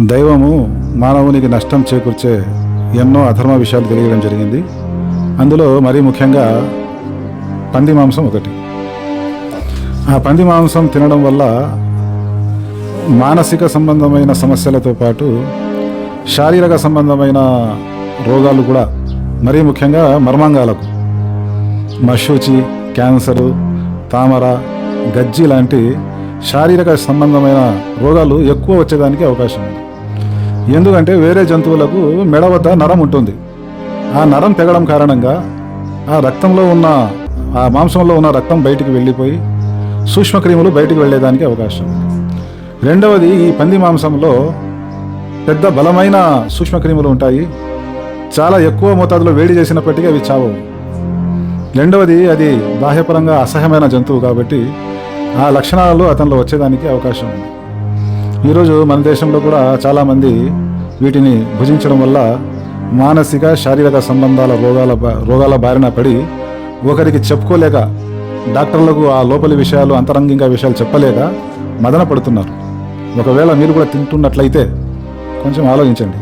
దైవము మానవునికి నష్టం చేకూర్చే ఎన్నో అధర్మ విషయాలు తెలియడం జరిగింది. అందులో మరీ ముఖ్యంగా పంది మాంసం ఒకటి. ఆ పంది మాంసం తినడం వల్ల మానసిక సంబంధమైన సమస్యలతో పాటు శారీరక సంబంధమైన రోగాలు కూడా మరీ ముఖ్యంగా మర్మాంగాలకు. మశూచి క్యాన్సరు తామర గజ్జి లాంటి శారీరక సంబంధమైన రోగాలు ఎక్కువ వచ్చేదానికి అవకాశం ఉంది. ఎందుకంటే వేరే జంతువులకు మెడ వద్ద నరం ఉంటుంది. ఆ నరం తెగడం కారణంగా ఆ రక్తంలో ఉన్న ఆ మాంసంలో ఉన్న రక్తం బయటికి వెళ్ళిపోయి సూక్ష్మక్రిములు బయటికి వెళ్ళేదానికి అవకాశం రెండవది ఈ పంది మాంసంలో పెద్ద బలమైన సూక్ష్మక్రిములు ఉంటాయి. చాలా ఎక్కువ మోతాదులో వేడి చేసినప్పటికీ అవి చావవు. రెండవది అది బాహ్యపరంగా అసహ్యమైన జంతువు కాబట్టి ఆ లక్షణాలు అతనిలో వచ్చేదానికి అవకాశం ఉంది. ఈరోజు మన దేశంలో కూడా చాలామంది వీటిని భుజించడం వల్ల మానసిక శారీరక సంబంధాల రోగాల బా- రోగాల బారిన పడి ఒకరికి చెప్పుకోలేక డాక్టర్లకు ఆ లోపలి విషయాలు అంతరంగిక విషయాలు చెప్పలేక మదన పడుతున్నారు. ఒకవేళ మీరు కూడా తింటున్నట్లయితే కొంచెం ఆలోచించండి.